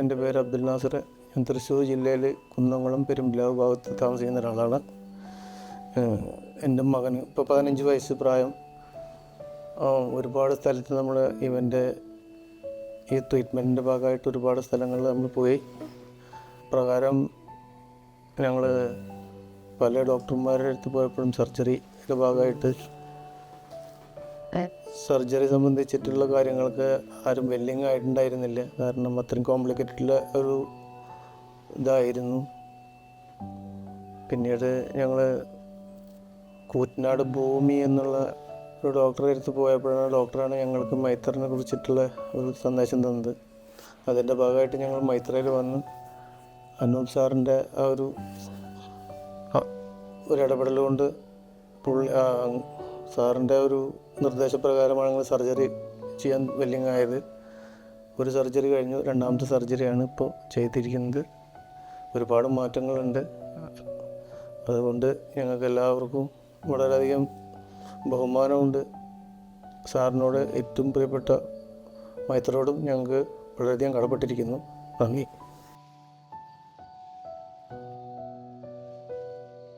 എന്റെ പേര് അബ്ദുൽ നാസർ. ഞാൻ തൃശ്ശൂർ ജില്ലയിൽ കുന്നംകുളം പെരുമ്പിലാവ് ഭാഗത്ത് താമസിക്കുന്ന ഒരാളാണ്. എന്റെ മകന് ഇപ്പോൾ പതിനഞ്ച് വയസ്സ് പ്രായം. ഒരുപാട് സ്ഥലത്ത് നമ്മൾ ഇവന്റെ ഈ ട്രീറ്റ്മെന്റിന്റെ ഭാഗമായിട്ട് ഒരുപാട് സ്ഥലങ്ങളിൽ നമ്മൾ പോയി. പ്രകാരം ഞങ്ങൾ പല ഡോക്ടർമാരുടെ അടുത്ത് പോയപ്പോഴും സർജറിയുടെ ഭാഗമായിട്ട് സർജറി സംബന്ധിച്ചിട്ടുള്ള കാര്യങ്ങൾക്ക് ആരും വെല്ലിങ് ആയിട്ടുണ്ടായിരുന്നില്ല. കാരണം അത്രയും കോംപ്ലിക്കേറ്റഡ് ഒരു ഇതായിരുന്നു. പിന്നീട് ഞങ്ങൾ കൂറ്റനാട് ഭൂമി എന്നുള്ള ഒരു ഡോക്ടറെ അടുത്ത് പോയപ്പോഴാണ് ഡോക്ടറാണ് ഞങ്ങൾക്ക് മൈത്തറിനെ കുറിച്ചിട്ടുള്ള ഒരു സന്ദേശം തന്നത്. അതിന്റെ ഭാഗമായിട്ട് ഞങ്ങൾ മൈത്രയിൽ വന്ന് അനൂപ് സാറിന്റെ ആ ഒരു ഒരു കൊണ്ട് പുള്ളി സാറിന്റെ ഒരു നിർദ്ദേശപ്രകാരമാണ് ഞങ്ങൾ സർജറി ചെയ്യാൻ വെല്ലിങ്ങായത്. ഒരു സർജറി കഴിഞ്ഞു. രണ്ടാമത്തെ സർജറിയാണ് ഇപ്പോൾ ചെയ്തിരിക്കുന്നത്. ഒരുപാട് മാറ്റങ്ങളുണ്ട്. അതുകൊണ്ട് ഞങ്ങൾക്ക് എല്ലാവർക്കും വളരെയധികം ബഹുമാനമുണ്ട്. സാറിനോട് ഏറ്റവും പ്രിയപ്പെട്ട മൈത്രോടും ഞങ്ങൾക്ക് വളരെയധികം കടപ്പെട്ടിരിക്കുന്നു. നന്ദി.